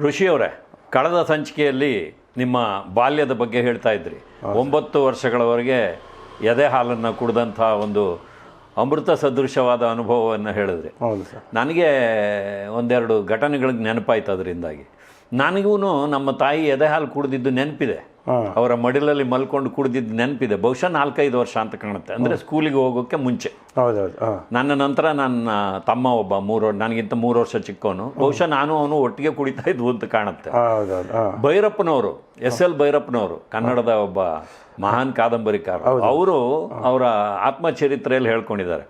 ಋಷಿಯವರೇ ಕಳೆದ ಸಂಚಿಕೆಯಲ್ಲಿ ನಿಮ್ಮ ಬಾಲ್ಯದ ಬಗ್ಗೆ ಹೇಳ್ತಾ ಇದ್ರಿ. ಒಂಬತ್ತು ವರ್ಷಗಳವರೆಗೆ ಎದೆ ಹಾಲನ್ನು ಕುಡಿದಂಥ ಒಂದು ಅಮೃತ ಸದೃಶವಾದ ಅನುಭವವನ್ನು ಹೇಳಿದ್ರಿ. ನನಗೆ ಒಂದೆರಡು ಘಟನೆಗಳಿಗೆ ನೆನಪಾಯ್ತು ಅದರಿಂದಾಗಿ. ನನಗೂ ನಮ್ಮ ತಾಯಿ ಎದೆ ಹಾಲು ಕುಡಿದಿದ್ದು ನೆನಪಿದೆ. ಅವರ ಮಡಿಲಲ್ಲಿ ಮಲ್ಕೊಂಡು ಕುಡಿದಿದ್ದ ನೆನಪಿದೆ. ಬಹುಶಃ ನಾಲ್ಕೈದು ವರ್ಷ ಅಂತ ಕಾಣುತ್ತೆ. ಅಂದರೆ ಸ್ಕೂಲಿಗೆ ಹೋಗೋಕ್ಕೆ ಮುಂಚೆ. ಹೌದೌದು. ನನ್ನ ನಂತರ ನನ್ನ ತಮ್ಮ ಒಬ್ಬ ಮೂರು ನನಗಿಂತ ಮೂರು ವರ್ಷ ಚಿಕ್ಕವನು. ಬಹುಶಃ ನಾನು ಅವನು ಒಟ್ಟಿಗೆ ಕುಡಿತಾ ಇದ್ವು ಅಂತ ಕಾಣುತ್ತೆ. ಭೈರಪ್ಪನವರು ಎಸ್ ಎಲ್ ಭೈರಪ್ಪನವರು ಕನ್ನಡದ ಒಬ್ಬ ಮಹಾನ್ ಕಾದಂಬರಿಕಾರ. ಅವರು ಅವರ ಆತ್ಮಚರಿತ್ರೆಯಲ್ಲಿ ಹೇಳ್ಕೊಂಡಿದ್ದಾರೆ.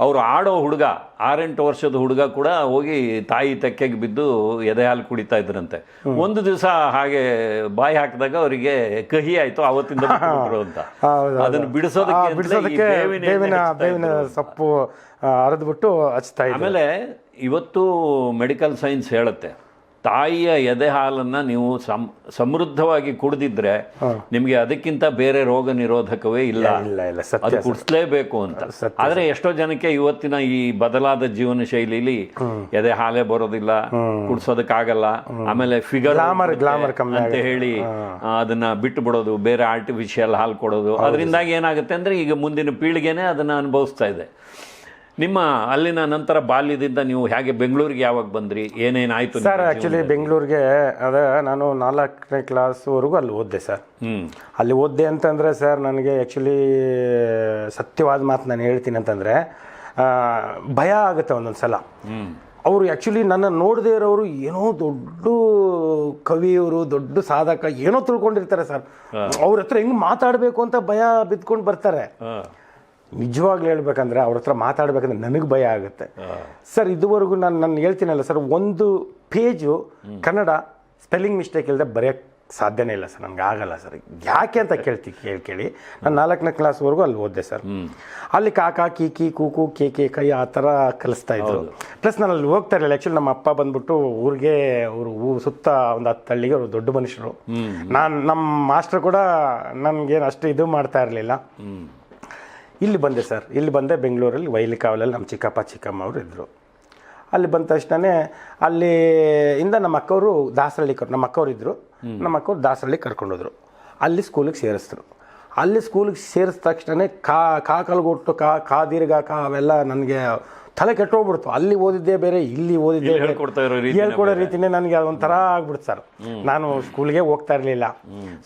ಅವರು ಆಡೋ ಹುಡುಗ ಆರೆಂಟು ವರ್ಷದ ಹುಡುಗ ಕೂಡ ಹೋಗಿ ತಾಯಿ ತೆಕ್ಕೆಗೆ ಬಿದ್ದು ಎದೆ ಹಾಲು ಕುಡಿತಾ ಇದ್ರಂತೆ. ಒಂದು ದಿವಸ ಹಾಗೆ ಬಾಯಿ ಹಾಕಿದಾಗ ಅವರಿಗೆ ಕಹಿ ಆಯ್ತು ಅವತ್ತಿಂದ ಅಂತ. ಅದನ್ನು ಬಿಡಿಸೋದಕ್ಕೆ ಬೇವಿನ. ಸೊಪ್ಪು ಅರೆದ್ಬಿಟ್ಟು ಹಚ್ತಾ ಆಮೇಲೆ ಇವತ್ತು ಮೆಡಿಕಲ್ ಸೈನ್ಸ್ ಹೇಳುತ್ತೆ. ತಾಯಿಯ ಎದೆ ಹಾಲನ್ನು ನೀವು ಸಮ್ ಸಮೃದ್ಧವಾಗಿ ಕುಡಿದಿದ್ರೆ ನಿಮಗೆ ಅದಕ್ಕಿಂತ ಬೇರೆ ರೋಗ ನಿರೋಧಕವೇ ಇಲ್ಲ. ಅದು ಕುಡಿಸ್ಲೇಬೇಕು ಅಂತ. ಆದರೆ ಎಷ್ಟೋ ಜನಕ್ಕೆ ಇವತ್ತಿನ ಈ ಬದಲಾದ ಜೀವನ ಶೈಲಿಲಿ ಎದೆ ಹಾಲೇ ಬರೋದಿಲ್ಲ ಕುಡಿಸೋದಕ್ಕಾಗಲ್ಲ ಆಮೇಲೆ ಫಿಗರ್ ಅಂತ ಹೇಳಿ ಅದನ್ನ ಬಿಟ್ಟು ಬಿಡೋದು ಬೇರೆ ಆರ್ಟಿಫಿಷಿಯಲ್ ಹಾಲು ಕೊಡೋದು. ಅದರಿಂದಾಗಿ ಏನಾಗುತ್ತೆ ಅಂದ್ರೆ ಈಗ ಮುಂದಿನ ಪೀಳಿಗೆನೇ ಅದನ್ನ ಅನುಭವಿಸ್ತಾ ಇದೆ. ನಿಮ್ಮ ಅಲ್ಲಿನ ನಂತರ ಬಾಲ್ಯದಿಂದ ನೀವು ಹೇಗೆ ಬೆಂಗಳೂರಿಗೆ ಯಾವಾಗ ಬಂದ್ರಿ? ಏನೇನಾಯ್ತು ಸರ್ ಆ್ಯಕ್ಚುಲಿ ಬೆಂಗಳೂರಿಗೆ ಅದ ನಾನು ನಾಲ್ಕನೇ ಕ್ಲಾಸ್ವರೆಗೂ ಅಲ್ಲಿ ಓದಿದೆ ಸರ್. ಅಲ್ಲಿ ಓದಿದೆ ಅಂತಂದರೆ ಸರ್ ನನಗೆ ಆ್ಯಕ್ಚುಲಿ ಸತ್ಯವಾದ ಮಾತು ನಾನು ಹೇಳ್ತೀನಿ ಅಂತಂದರೆ ಭಯ ಆಗುತ್ತೆ ಒಂದೊಂದು ಸಲ ಅವರು ಆ್ಯಕ್ಚುಲಿ ನನ್ನ ನೋಡದೇ ಇರೋರು ಏನೋ ದೊಡ್ಡ ಕವಿಯವರು ದೊಡ್ಡ ಸಾಧಕ ಏನೋ ತಿಳ್ಕೊಂಡಿರ್ತಾರೆ ಸರ್. ಅವ್ರ ಹತ್ರ ಹೆಂಗೆ ಮಾತಾಡಬೇಕು ಅಂತ ಭಯ ಬಿದ್ಕೊಂಡು ಬರ್ತಾರೆ. ನಿಜವಾಗ್ಲೂ ಹೇಳ್ಬೇಕಂದ್ರೆ ಅವ್ರ ಹತ್ರ ಮಾತಾಡ್ಬೇಕಂದ್ರೆ ನನಗೆ ಭಯ ಆಗುತ್ತೆ. ಸರ್ ಇದುವರೆಗೂ ನಾನು ನಾನು ಹೇಳ್ತೀನಲ್ಲ ಸರ್ ಒಂದು ಪೇಜು ಕನ್ನಡ ಸ್ಪೆಲ್ಲಿಂಗ್ ಮಿಸ್ಟೇಕ್ ಇಲ್ಲದೆ ಬರೆಯೋಕ್ಕೆ ಸಾಧ್ಯನೇ ಇಲ್ಲ ಸರ್ ನನಗೆ ಆಗಲ್ಲ ಸರ್. ಯಾಕೆ ಅಂತ ಕೇಳ್ತಿ ಕೇಳಿ ಕೇಳಿ. ನಾನು ನಾಲ್ಕನೇ ಕ್ಲಾಸ್ವರೆಗೂ ಅಲ್ಲಿ ಓದಿದೆ ಸರ್. ಅಲ್ಲಿ ಕಾಕ ಕೀಕಿ ಕೂಕು ಕೆ ಕೆ ಕೈ ಆ ಥರ ಕಲಿಸ್ತಾ ಇದ್ರು. ಪ್ಲಸ್ ನಾನು ಅಲ್ಲಿ ಹೋಗ್ತಾ ಇರಲಿಲ್ಲ ಆ್ಯಕ್ಚುಲಿ ನಮ್ಮ ಅಪ್ಪ ಬಂದ್ಬಿಟ್ಟು ಊರಿಗೆ ಅವರು ಸುತ್ತ ಒಂದು ಹತ್ತು ಹಳ್ಳಿಗೆ ಅವರು ದೊಡ್ಡ ಮನುಷ್ಯರು. ನಾನು ನಮ್ಮ ಮಾಸ್ಟರ್ ಕೂಡ ನನಗೇನು ಅಷ್ಟು ಇದು ಮಾಡ್ತಾ ಇರಲಿಲ್ಲ. ಇಲ್ಲಿ ಬಂದೆ ಸರ್. ಇಲ್ಲಿ ಬಂದೆ ಬೆಂಗಳೂರಲ್ಲಿ ವೈಲಿ ಕಾವಲಲ್ಲಿ ನಮ್ಮ ಚಿಕ್ಕಪ್ಪ ಚಿಕ್ಕಮ್ಮ ಅವರು ಇದ್ದರು ಅಲ್ಲಿ ಬಂದ ತಕ್ಷಣನೇ ಅಲ್ಲಿ ಇಂದ ನಮ್ಮ ಅಕ್ಕವರು ದಾಸರಳ್ಳಿ ಕರ್ ನಮ್ಮ ಅಕ್ಕವ್ರು ಇದ್ದರು ನಮ್ಮ ಅಕ್ಕವ್ರು ದಾಸರಳ್ಳಿ ಕರ್ಕೊಂಡೋದ್ರು. ಅಲ್ಲಿ ಸ್ಕೂಲಿಗೆ ಸೇರಿಸಿದ್ರು ಅಲ್ಲಿ ಸ್ಕೂಲಿಗೆ ಸೇರಿಸಿದ ತಕ್ಷಣ ಕಾ ಕಾ ಕಲ್ಗೊಟ್ಟು ಕಾ ಕಾ ದೀರ್ಘ ಕಾ ಅವೆಲ್ಲ ನನಗೆ ತಲೆ ಕೆಟ್ಟೋಗ್ಬಿಡ್ತು. ಅಲ್ಲಿ ಓದಿದ್ದೇ ಬೇರೆ ಇಲ್ಲಿ ಓದಿದ್ದೆ ಹೇಳ್ಕೊಡೋ ರೀತಿನೇ ನನಗೆ ಅದೊಂಥರ ಆಗ್ಬಿಡ್ತು ಸರ್. ನಾನು ಸ್ಕೂಲ್ಗೆ ಹೋಗ್ತಾ ಇರಲಿಲ್ಲ.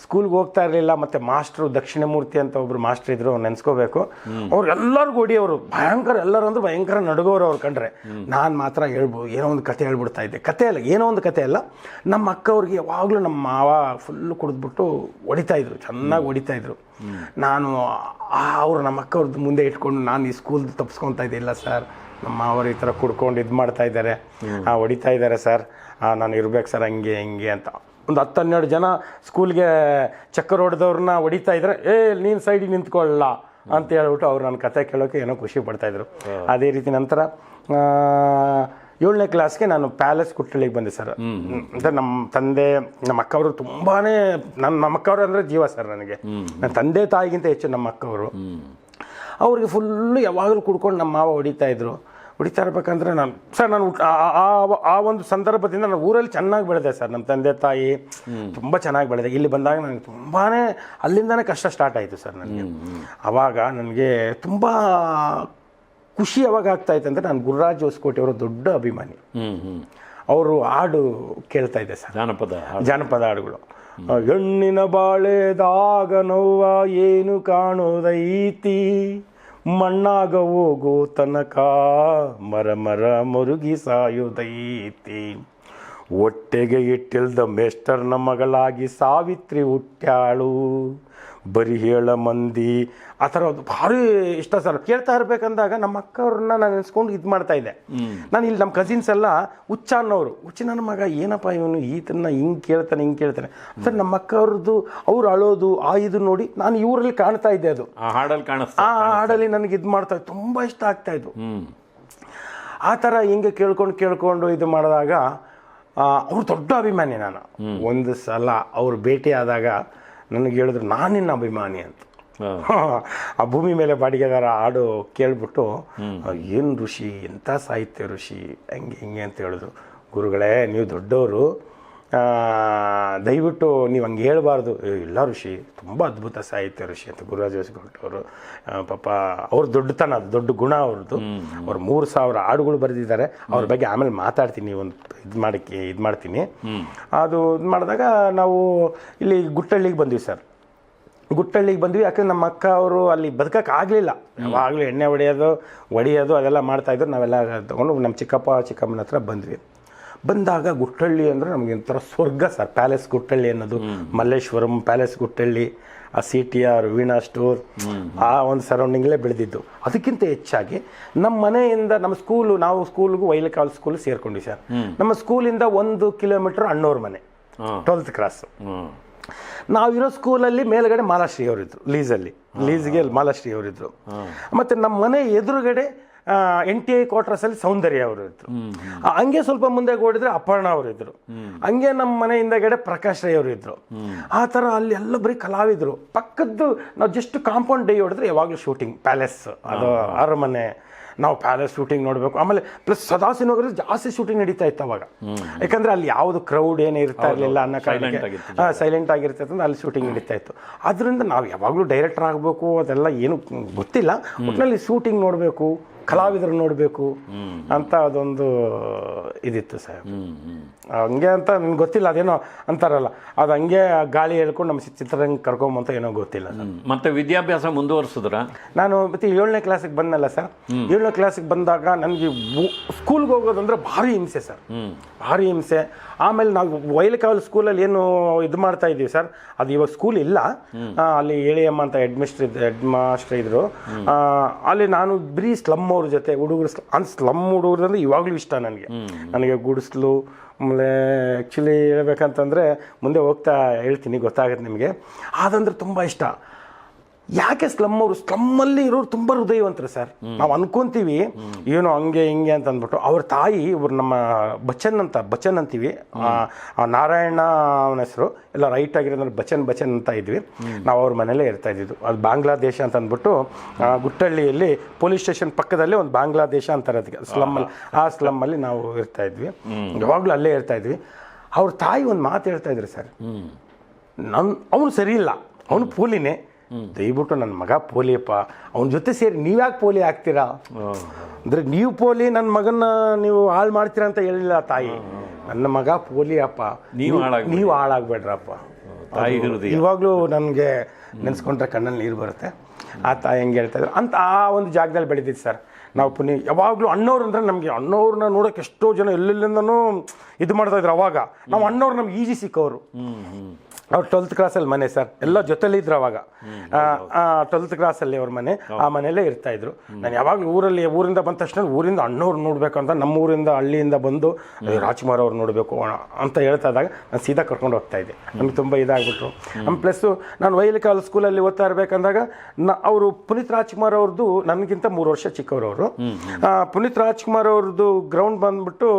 ಸ್ಕೂಲ್ಗೆ ಹೋಗ್ತಾ ಇರಲಿಲ್ಲ ಮತ್ತೆ ಮಾಸ್ಟ್ರು ದಕ್ಷಿಣಮೂರ್ತಿ ಅಂತ ಒಬ್ರು ಮಾಸ್ಟರ್ ಇದ್ರು ನೆನ್ಸ್ಕೋಬೇಕು. ಅವ್ರು ಎಲ್ಲರಿಗೂ ಅವರು ಭಯಂಕರ ಎಲ್ಲರೂ ಅಂದ್ರೆ ಭಯಂಕರ ನಡುಗೋರು ಅವ್ರು ಕಂಡ್ರೆ. ನಾನು ಮಾತ್ರ ಹೇಳ್ಬೋದು ಏನೋ ಒಂದು ಕತೆ ಹೇಳ್ಬಿಡ್ತಾ ಇದ್ದೆ. ಕತೆ ಅಲ್ಲ ಏನೋ ಒಂದು ಕತೆ ಅಲ್ಲ. ನಮ್ಮ ಅಕ್ಕ ಅವ್ರಿಗೆ ಯಾವಾಗಲೂ ನಮ್ಮ ಮಾವ ಫುಲ್ಲು ಕುಡಿದ್ಬಿಟ್ಟು ಹೊಡಿತಾ ಇದ್ರು ಚೆನ್ನಾಗಿ ಹೊಡಿತಾ ಇದ್ರು. ನಾನು ಅವರು ನಮ್ಮ ಅಕ್ಕವ್ರದ್ದು ಮುಂದೆ ಇಟ್ಕೊಂಡು ನಾನು ಈ ಸ್ಕೂಲ್ ತಪ್ಪಿಸ್ಕೊತಾ ಇದ್ದಿಲ್ಲ ಸರ್ ನಮ್ಮ ಅವರು ಈ ಥರ ಕುಡ್ಕೊಂಡು ಇದು ಮಾಡ್ತಾ ಇದ್ದಾರೆ ಹೊಡಿತಾ ಇದ್ದಾರೆ ಸರ್ ನಾನು ಇರ್ಬೇಕು ಸರ್ ಹಂಗೆ ಹಿಂಗೆ ಅಂತ. ಒಂದು ಹತ್ತು ಹನ್ನೆರಡು ಜನ ಸ್ಕೂಲ್ಗೆ ಚಕ್ಕರ್ ಹೊಡೆದವ್ರನ್ನ ಹೊಡಿತಾ ಇದ್ರೆ ಏ ನೀನು ಸೈಡಿಗೆ ನಿಂತ್ಕೊಳ್ಳ ಅಂತ ಹೇಳ್ಬಿಟ್ಟು ಅವ್ರು ನನ್ನ ಕತೆ ಕೇಳೋಕೆ ಏನೋ ಖುಷಿ ಪಡ್ತಾಯಿದ್ರು ಅದೇ ರೀತಿ ನಂತರ ಏಳನೇ ಕ್ಲಾಸ್ಗೆ ನಾನು ಪ್ಯಾಲೇಸ್ ಕುಟ್ಟಳಿಗೆ ಬಂದೆ ಸರ್ ಅಂದರೆ ನಮ್ಮ ತಂದೆ ನಮ್ಮ ಅಕ್ಕವರು ತುಂಬಾ ನನ್ನ ನಮ್ಮ ಅಕ್ಕವರು ಅಂದರೆ ಜೀವ ಸರ್ ನನಗೆ. ನನ್ನ ತಂದೆ ತಾಯಿಗಿಂತ ಹೆಚ್ಚು ನಮ್ಮ ಅಕ್ಕವರು. ಅವ್ರಿಗೆ ಫುಲ್ಲು ಯಾವಾಗಲೂ ಕುಡ್ಕೊಂಡು ನಮ್ಮ ಮಾವ ಹೊಡಿತಾ ಇದ್ರು. ಹೊಡಿತಾ ಇರ್ಬೇಕಂದ್ರೆ ನಾನು ಸರ್ ನಾನು ಆ ಒಂದು ಸಂದರ್ಭದಿಂದ ನಾನು ಊರಲ್ಲಿ ಚೆನ್ನಾಗಿ ಬೆಳೆದೆ ಸರ್ ನಮ್ಮ ತಂದೆ ತಾಯಿ ತುಂಬ ಚೆನ್ನಾಗಿ ಬೆಳೆದೆ. ಇಲ್ಲಿ ಬಂದಾಗ ನನಗೆ ತುಂಬಾ ಅಲ್ಲಿಂದನೇ ಕಷ್ಟ ಸ್ಟಾರ್ಟ್ ಆಯಿತು ಸರ್ ನನಗೆ. ಆವಾಗ ನನಗೆ ತುಂಬ ಖುಷಿ ಯಾವಾಗ ಆಗ್ತಾ ಇತ್ತು ಅಂದರೆ ನಾನು ಗುರುರಾಜ್ ಹೊಸಕೋಟೆ ಅವರ ದೊಡ್ಡ ಅಭಿಮಾನಿ. ಅವರು ಹಾಡು ಕೇಳ್ತಾ ಇದ್ದೆ ಸರ್. ಜಾನಪದ ಜಾನಪದ ಹಾಡುಗಳು. ಹೆಣ್ಣಿನ ಬಾಳೆದಾಗ ನೋವ ಏನು ಕಾಣೋದೈತಿ ಮಣ್ಣಾಗ ಹೋಗೋ ತನಕ ಮರ ಮರ ಮುರುಗಿ ಸಾಯೋದೈತಿ ಹೊಟ್ಟೆಗೆ ಇಟ್ಟಿಲ್ದ ಮೇಸ್ಟರ್ನ ಮಗಳಾಗಿ ಸಾವಿತ್ರಿ ಹುಟ್ಟ್ಯಾಳು. ಬರಿ ಹೇಳ ಮಂದಿ ಆ ಥರ ಒಂದು ಭಾರಿ ಇಷ್ಟ ಸರ್. ಕೇಳ್ತಾ ಇರ್ಬೇಕಂದಾಗ ನಮ್ಮ ಅಕ್ಕವ್ರನ್ನ ನಾನು ನೆನೆಸ್ಕೊಂಡು ಇದು ಮಾಡ್ತಾ ಇದ್ದೆ. ನಾನು ಇಲ್ಲಿ ನಮ್ಮ ಕಸಿನ್ಸ್ ಎಲ್ಲ ಹುಚ್ಚ ಅನ್ನೋರು ಹುಚ್ಚ ನನ್ನ ಮಗ ಏನಪ್ಪ ಇವನು ಈತನ ಹಿಂಗೆ ಕೇಳ್ತಾನೆ ಹಿಂಗೆ ಕೇಳ್ತಾನೆ. ಸರ್ ನಮ್ಮ ಅಕ್ಕವ್ರದ್ದು ಅವ್ರು ಅಳೋದು ಆ ಇದು ನೋಡಿ ನಾನು ಇವರಲ್ಲಿ ಕಾಣ್ತಾ ಇದ್ದೆ ಅದು. ಆ ಹಾಡಲ್ಲಿ ಕಾಣಿಸ್ತಾ ಆ ಹಾಡಲ್ಲಿ ನನಗೆ ಇದು ಮಾಡ್ತಾ ತುಂಬ ಇಷ್ಟ ಆಗ್ತಾ ಇತ್ತು ಹ್ಮ್. ಆ ಥರ ಹಿಂಗೆ ಕೇಳ್ಕೊಂಡು ಕೇಳ್ಕೊಂಡು ಇದು ಮಾಡಿದಾಗ ಅವ್ರು ದೊಡ್ಡ ಅಭಿಮಾನಿ ನಾನು. ಒಂದು ಸಲ ಅವ್ರು ಭೇಟಿ ಆದಾಗ ನನಗೆ ಹೇಳಿದ್ರು ನಾನಿನ್ನ ಅಭಿಮಾನಿ ಅಂತ. ಆ ಭೂಮಿ ಮೇಲೆ ಬಾಡಿಗೆದಾರ ಹಾಡು ಕೇಳ್ಬಿಟ್ಟು ಏನು ಋಷಿ ಎಂಥ ಸಾಹಿತ್ಯ ಋಷಿ ಹಂಗೆ ಹಿಂಗೆ ಅಂತ ಹೇಳಿದ್ರು ಗುರುಗಳೇ ನೀವು ದೊಡ್ಡವರು ದಯವಿಟ್ಟು ನೀವು ಹಂಗೆ ಹೇಳಬಾರ್ದು. ಇಲ್ಲ ಋಷಿ ತುಂಬ ಅದ್ಭುತ ಸಾಹಿತ್ಯ ಋಷಿ ಅಂತ ಗುರುರಾಜ ಅವರು ಪಾಪ ಅವ್ರ ದೊಡ್ಡತನ ಅದು ದೊಡ್ಡ ಗುಣ ಅವ್ರದ್ದು. ಅವ್ರು ಮೂರು ಸಾವಿರ ಹಾಡುಗಳು ಬರೆದಿದ್ದಾರೆ. ಅವ್ರ ಬಗ್ಗೆ ಆಮೇಲೆ ಮಾತಾಡ್ತೀನಿ ಒಂದು ಇದು ಮಾಡಕ್ಕೆ ಇದು ಮಾಡ್ತೀನಿ. ಅದು ಇದು ಮಾಡಿದಾಗ ನಾವು ಇಲ್ಲಿ ಗುಟ್ಟಳ್ಳಿಗೆ ಬಂದ್ವಿ ಸರ್. ಗುಟ್ಟಳ್ಳಿಗೆ ಬಂದ್ವಿ. ಯಾಕಂದ್ರೆ ನಮ್ಮ ಅಕ್ಕ ಅವರು ಅಲ್ಲಿ ಬದುಕಕ್ಕೆ ಆಗಲಿಲ್ಲ. ಯಾವಾಗಲೂ ಎಣ್ಣೆ ಹೊಡೆಯೋದು ಹೊಡಿಯೋದು ಅದೆಲ್ಲ ಮಾಡ್ತಾಯಿದ್ರು ನಾವೆಲ್ಲ ತಗೊಂಡು ನಮ್ಮ ಚಿಕ್ಕಪ್ಪ ಚಿಕ್ಕಮ್ಮನ ಹತ್ರ ಬಂದ್ವಿ. ಬಂದಾಗ ಗುಟ್ಟಳ್ಳಿ ಅಂದರೆ ನಮಗೆ ಒಂಥರ ಸ್ವರ್ಗ ಸರ್. ಪ್ಯಾಲೇಸ್ ಗುಟ್ಟಳ್ಳಿ ಅನ್ನೋದು. ಮಲ್ಲೇಶ್ವರಂ ಪ್ಯಾಲೇಸ್ ಗುಟ್ಟಳ್ಳಿ ಆ C T R Veena store ಆ ಒಂದು ಸರೌಂಡಿಂಗ್ಲೇ ಬೆಳೆದಿದ್ದು. ಅದಕ್ಕಿಂತ ಹೆಚ್ಚಾಗಿ ನಮ್ಮ ಮನೆಯಿಂದ ನಮ್ಮ ಸ್ಕೂಲು ನಾವು ಸ್ಕೂಲ್ಗೂ ವೈಲಕಾಲ್ ಸ್ಕೂಲ್ ಸೇರ್ಕೊಂಡ್ವಿ ಸರ್. ನಮ್ಮ ಸ್ಕೂಲಿಂದ ಒಂದು ಕಿಲೋಮೀಟರ್ ಅಣ್ಣವ್ರ ಮನೆ. Twelfth cross. ನಾವಿರೋ ಸ್ಕೂಲಲ್ಲಿ ಮೇಲ್ಗಡೆ ಮಾಲಾಶ್ರೀ ಅವರಿದ್ರು ಲೀಸಲ್ಲಿ ಲೀಸ್ಗೆ ಮಾಲಾಶ್ರೀ ಅವರಿದ್ರು ಮತ್ತೆ ನಮ್ಮ ಮನೆ ಎದುರುಗಡೆ ಎನ್ ಟಿ ಐ ಕ್ವಾರ್ಟರ್ಸಲ್ಲಿ ಸೌಂದರ್ಯ ಅವರು ಇದ್ರು ಹಂಗೆ ಸ್ವಲ್ಪ ಮುಂದೆ ಓಡಿದ್ರೆ ಅಪರ್ಣ ಅವರು ಇದ್ರು ಹಂಗೆ ನಮ್ಮ ಮನೆ ಹಿಂದೆಗಡೆ ಪ್ರಕಾಶ್ ರೈ ಅವರು ಇದ್ರು ಆ ಥರ ಅಲ್ಲಿ ಎಲ್ಲ ಬರೀ ಕಲಾವಿದರು. ಪಕ್ಕದ್ದು ನಾವು ಜಸ್ಟ್ ಕಾಂಪೌಂಡ್ ಡೈ ಹೊಡೆದ್ರೆ ಯಾವಾಗಲೂ ಶೂಟಿಂಗ್ ಪ್ಯಾಲೇಸ್ ಅದು ಅರಮನೆ ನಾವು ಪ್ಯಾಲೇಸ್ ಶೂಟಿಂಗ್ ನೋಡಬೇಕು. ಆಮೇಲೆ ಪ್ಲಸ್ ಸದಾಸಿನಗರ ಜಾಸ್ತಿ ಶೂಟಿಂಗ್ ನಡೀತಾ ಇತ್ತು ಅವಾಗ. ಯಾಕಂದ್ರೆ ಅಲ್ಲಿ ಯಾವುದು ಕ್ರೌಡ್ ಏನು ಇರ್ತಾ ಇರಲಿಲ್ಲ ಅನ್ನೋ ಕಾರಣಕ್ಕೆ ಸೈಲೆಂಟ್ ಆಗಿರ್ತೈತೆ ಅಂದ್ರೆ ಅಲ್ಲಿ ಶೂಟಿಂಗ್ ನಡೀತಾ ಇತ್ತು. ಅದರಿಂದ ನಾವು ಯಾವಾಗಲೂ ಡೈರೆಕ್ಟರ್ ಆಗಬೇಕು ಅದೆಲ್ಲ ಏನು ಗೊತ್ತಿಲ್ಲ. ಒಟ್ಟಿನಲ್ಲಿ ಶೂಟಿಂಗ್ ನೋಡಬೇಕು. ಕಲಾವಿದರು ನೋಡಬೇಕು ಅಂತ ಅದೊಂದು ಇದಿತ್ತು ಸರ್. ಹಂಗೆ ಅಂತ ನನ್ಗೆ ಗೊತ್ತಿಲ್ಲ ಅದೇನೋ ಅಂತಾರಲ್ಲ. ಅದು ಹಂಗೆ ಗಾಳಿ ಹೇಳ್ಕೊಂಡು ನಮ್ಮ ಚಿತ್ರರಂಗ ಕರ್ಕೊಂಬಂತ ಏನೋ ಗೊತ್ತಿಲ್ಲ ಮತ್ತೆ ವಿದ್ಯಾಭ್ಯಾಸ ಮುಂದುವರಿಸಿದ್ರ? ನಾನು ಮತ್ತೆ ಏಳನೇ ಕ್ಲಾಸಿಗೆ ಬಂದಲ್ಲ ಸರ್. ಏಳನೇ ಕ್ಲಾಸಿಗೆ ಬಂದಾಗ ನನಗೆ ಸ್ಕೂಲ್ಗೆ ಹೋಗೋದಂದ್ರೆ ಭಾರಿ ಹಿಂಸೆ ಸರ್. ಭಾರಿ ಹಿಂಸೆ. ಆಮೇಲೆ ನಾವು ವೈಲಕಾವಲ್ ಸ್ಕೂಲಲ್ಲಿ ಏನು ಇದು ಮಾಡ್ತಾ ಇದ್ದೀವಿ ಸರ್ ಅದು ಇವಾಗ ಸ್ಕೂಲ್ ಇಲ್ಲ. ಅಲ್ಲಿ ಎಳೆಯಮ್ಮ ಅಂತ ಹೆಡ್ ಮಿಸ್ಟ್ರ್ ಇದ್ದ ಹೆಡ್ ಮಾಸ್ಟರ್ ಇದ್ರು ಅಲ್ಲಿ ನಾನು ಬರೀ ಸ್ಲಮ್ ಅವ್ರ ಜೊತೆ ಹುಡುಗರು ಅಂದ್ ಸ್ಲಮ್ ಹುಡುಗರು ಅಂದ್ರೆ ಇವಾಗಲೂ ಇಷ್ಟ ನನಗೆ. ನನಗೆ ಗುಡಿಸ್ಲು ಆಮೇಲೆ ಆ್ಯಕ್ಚುಲಿ ಹೇಳ್ಬೇಕಂತಂದರೆ ಮುಂದೆ ಹೋಗ್ತಾ ಹೇಳ್ತೀನಿ ಗೊತ್ತಾಗುತ್ತೆ ನಿಮಗೆ. ಅದಂದ್ರೆ ತುಂಬ ಇಷ್ಟ. ಯಾಕೆ ಸ್ಲಮ್ ಅವರು ಸ್ಲಮ್ಮಲ್ಲಿ ಇರೋರು ತುಂಬ ಹೃದಯವಂತರು ಸರ್? ನಾವು ಅನ್ಕೊಂತೀವಿ, ಏನೋ ಹಂಗೆ ಹಿಂಗೆ ಅಂತ ಅಂದ್ಬಿಟ್ಟು. ಅವ್ರ ತಾಯಿ, ಇವ್ರು ನಮ್ಮ ಬಚ್ಚನ್ ಅಂತ, ಬಚ್ಚನ್ ಅಂತೀವಿ. ನಾರಾಯಣ ಅವನ ಹೆಸರು. ಎಲ್ಲ ರೈಟ್ ಆಗಿರೋದ್ರೆ ಬಚ್ಚನ್ ಬಚ್ಚನ್ ಅಂತ ಇದ್ವಿ. ನಾವು ಅವ್ರ ಮನೇಲೇ ಇರ್ತಾ ಇದ್ದಿದ್ದು. ಅದು ಬಾಂಗ್ಲಾದೇಶ ಅಂತ ಅಂದ್ಬಿಟ್ಟು ಗುಟ್ಟಳ್ಳಿಯಲ್ಲಿ ಪೊಲೀಸ್ ಸ್ಟೇಷನ್ ಪಕ್ಕದಲ್ಲೇ ಒಂದು ಬಾಂಗ್ಲಾದೇಶ ಅಂತಾರೆ ಅದಕ್ಕೆ. ಸ್ಲಮ್ಮಲ್ಲಿ ಆ ಸ್ಲಮ್ಮಲ್ಲಿ ನಾವು ಇರ್ತಾ ಇದ್ವಿ. ಯಾವಾಗಲೂ ಅಲ್ಲೇ ಇರ್ತಾ ಇದ್ವಿ. ಅವ್ರ ತಾಯಿ ಒಂದು ಮಾತು ಹೇಳ್ತಾ ಇದ್ರು ಸರ್. ನನ್ನ ಅವನು ಸರಿ ಇಲ್ಲ. ಅವನು ಪೋಲಿನೇ ದಯವಿಟ್ಟು ನನ್ನ ಮಗ ಪೋಲಿಯಪ್ಪ ಅವನ ಜೊತೆ ಸೇರಿ ನೀವ್ಯಾಕೆ ಪೋಲಿ ಆಗ್ತೀರಾ? ಅಂದರೆ ನೀವು ಪೋಲಿ ನನ್ನ ಮಗನ್ನ ನೀವು ಹಾಳು ಮಾಡ್ತೀರಾ ಅಂತ ಹೇಳಿಲ್ಲ ತಾಯಿ. ನನ್ನ ಮಗ ಪೋಲಿ ಅಪ್ಪ ನೀವು. ನೀವು ಹಾಳಾಗಬೇಡ್ರಪ್ಪ. ತಾಯಿ ಇವಾಗಲೂ ನನಗೆ ನೆನೆಸ್ಕೊಂಡ್ರೆ ಕಣ್ಣಲ್ಲಿ ನೀರು ಬರುತ್ತೆ. ಆ ತಾಯಿ ಹೆಂಗೆ ಹೇಳ್ತಾ ಇದ್ರು? ಅಂತ ಆ ಒಂದು ಜಾಗದಲ್ಲಿ ಬೆಳೆದಿದ್ದು ಸರ್. ನಾವು ಪುನಿ ಯಾವಾಗಲೂ ಅಣ್ಣವ್ರು ಅಂದರೆ ನಮಗೆ ಅಣ್ಣವ್ರನ್ನ ನೋಡೋಕೆ ಎಷ್ಟೋ ಜನ ಎಲ್ಲೆಲ್ಲಿಂದನೂ ಇದು ಮಾಡ್ತಾಯಿದ್ರು ಅವಾಗ. ನಾವು ಅಣ್ಣವ್ರು ನಮ್ಗೆ ಈಜಿ ಸಿಕ್ಕವರು. ಅವ್ರು ಟ್ವೆಲ್ತ್ ಕ್ಲಾಸಲ್ಲಿ ಮನೆ ಸರ್. ಎಲ್ಲ ಜೊತೆಲಿ ಇದ್ರು ಅವಾಗ ಟ್ವೆಲ್ತ್ ಕ್ಲಾಸಲ್ಲಿ ಅವ್ರ ಮನೆ. ಆ ಮನೆಯಲ್ಲೇ ಇರ್ತಾ ಇದ್ರು. ನಾನು ಯಾವಾಗಲೂ ಊರಲ್ಲಿ ಊರಿಂದ ಬಂದ ತಕ್ಷಣ ಊರಿಂದ ಅಣ್ಣವ್ರು ಅಂತ ನಮ್ಮ ಊರಿಂದ ಹಳ್ಳಿಯಿಂದ ಬಂದು "ಏ, ರಾಜ್ಕುಮಾರ್ ಅವ್ರು ನೋಡಬೇಕು ಅಂತ ಹೇಳ್ತಾ ಇದ್ದಾಗ ನಾನು ಸೀದಾ ಕರ್ಕೊಂಡು ಹೋಗ್ತಾ ಇದ್ದೆ. ನಮ್ಗೆ ತುಂಬ ಇದಾಗ್ಬಿಟ್ರು. ನಮ್ಮ ಪ್ಲಸ್ಸು ನಾನು ವೈಲಿಕಾಲ್ ಸ್ಕೂಲಲ್ಲಿ ಓದ್ತಾ ಇರಬೇಕಂದಾಗ ನ ಅವರು ಪುನೀತ್ ರಾಜ್ಕುಮಾರ್ ಅವ್ರದ್ದು ನನಗಿಂತ ಮೂರು ವರ್ಷ ಚಿಕ್ಕವರು ಅವರು. ಪುನೀತ್ ರಾಜ್ಕುಮಾರ್ ಅವ್ರದ್ದು ಗ್ರೌಂಡ್ ಬಂದ್ಬಿಟ್ಟು